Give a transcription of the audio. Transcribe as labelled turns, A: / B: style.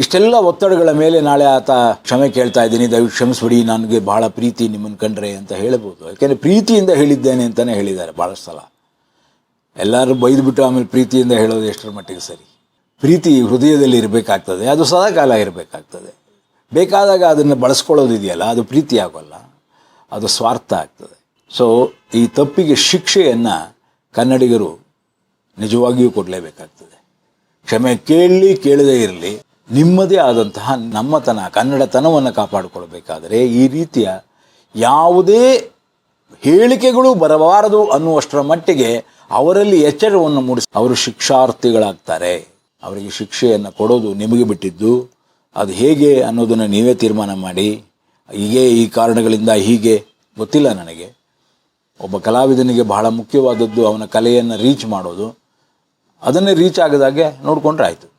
A: ಇಷ್ಟೆಲ್ಲ ಒತ್ತಡಗಳ ಮೇಲೆ ನಾಳೆ ಆತ ಕ್ಷಮೆ ಕೇಳ್ತಾ ಇದ್ದೀನಿ. ದಯವಿಟ್ಟು ಕ್ಷಮಿಸ್ಬಿಡಿ. ನನಗೆ ಬಹಳ ಪ್ರೀತಿ ನಿಮ್ಮನ್ನು ಕಂಡ್ರೆ ಅಂತ ಹೇಳ್ಬೋದು. ಯಾಕೆಂದರೆ ಪ್ರೀತಿಯಿಂದ ಹೇಳಿದ್ದೇನೆ ಅಂತಲೇ ಹೇಳಿದ್ದಾರೆ ಭಾಳ ಸಲ ಎಲ್ಲರೂ ಬೈದುಬಿಟ್ಟು ಆಮೇಲೆ ಪ್ರೀತಿಯಿಂದ ಹೇಳೋದು ಎಷ್ಟರ ಮಟ್ಟಿಗೆ ಸರಿ. ಪ್ರೀತಿ ಹೃದಯದಲ್ಲಿ ಇರಬೇಕಾಗ್ತದೆ. ಅದು ಸದಾಕಾಲ ಇರಬೇಕಾಗ್ತದೆ. ಬೇಕಾದಾಗ ಅದನ್ನು ಬಳಸ್ಕೊಳ್ಳೋದಿದೆಯಲ್ಲ ಅದು ಪ್ರೀತಿ ಆಗೋಲ್ಲ ಅದು ಸ್ವಾರ್ಥ ಆಗ್ತದೆ. ಸೊ ಈ ತಪ್ಪಿಗೆ ಶಿಕ್ಷೆಯನ್ನು ಕನ್ನಡಿಗರು ನಿಜವಾಗಿಯೂ ಕೊಡಲೇಬೇಕಾಗ್ತದೆ. ಕ್ಷಮೆ ಕೇಳಲಿ ಕೇಳದೇ ಇರಲಿ. ನಿಮ್ಮದೇ ಆದಂತಹ ನಮ್ಮತನ, ಕನ್ನಡತನವನ್ನು ಕಾಪಾಡಿಕೊಳ್ಬೇಕಾದರೆ ಈ ರೀತಿಯ ಯಾವುದೇ ಹೇಳಿಕೆಗಳು ಬರಬಾರದು ಅನ್ನುವಷ್ಟರ ಮಟ್ಟಿಗೆ ಅವರಲ್ಲಿ ಎಚ್ಚರವನ್ನು ಮೂಡಿಸಿ. ಅವರು ಶಿಕ್ಷಾರ್ಥಿಗಳಾಗ್ತಾರೆ. ಅವರಿಗೆ ಶಿಕ್ಷೆಯನ್ನು ಕೊಡೋದು ನಿಮಗೆ ಬಿಟ್ಟಿದ್ದು, ಅದು ಹೇಗೆ ಅನ್ನೋದನ್ನು ನೀವೇ ತೀರ್ಮಾನ ಮಾಡಿ. ಹೀಗೆ, ಈ ಕಾರಣಗಳಿಂದ ಹೀಗೆ ಗೊತ್ತಿಲ್ಲ ನನಗೆ. ಒಬ್ಬ ಕಲಾವಿದನಿಗೆ ಬಹಳ ಮುಖ್ಯವಾದದ್ದು ಅವನ ಕಲೆಯನ್ನು ರೀಚ್ ಮಾಡೋದು. ಅದನ್ನೇ ರೀಚ್ ಆಗದಾಗೆ ನೋಡಿಕೊಂಡ್ರೆ ಆಯಿತು.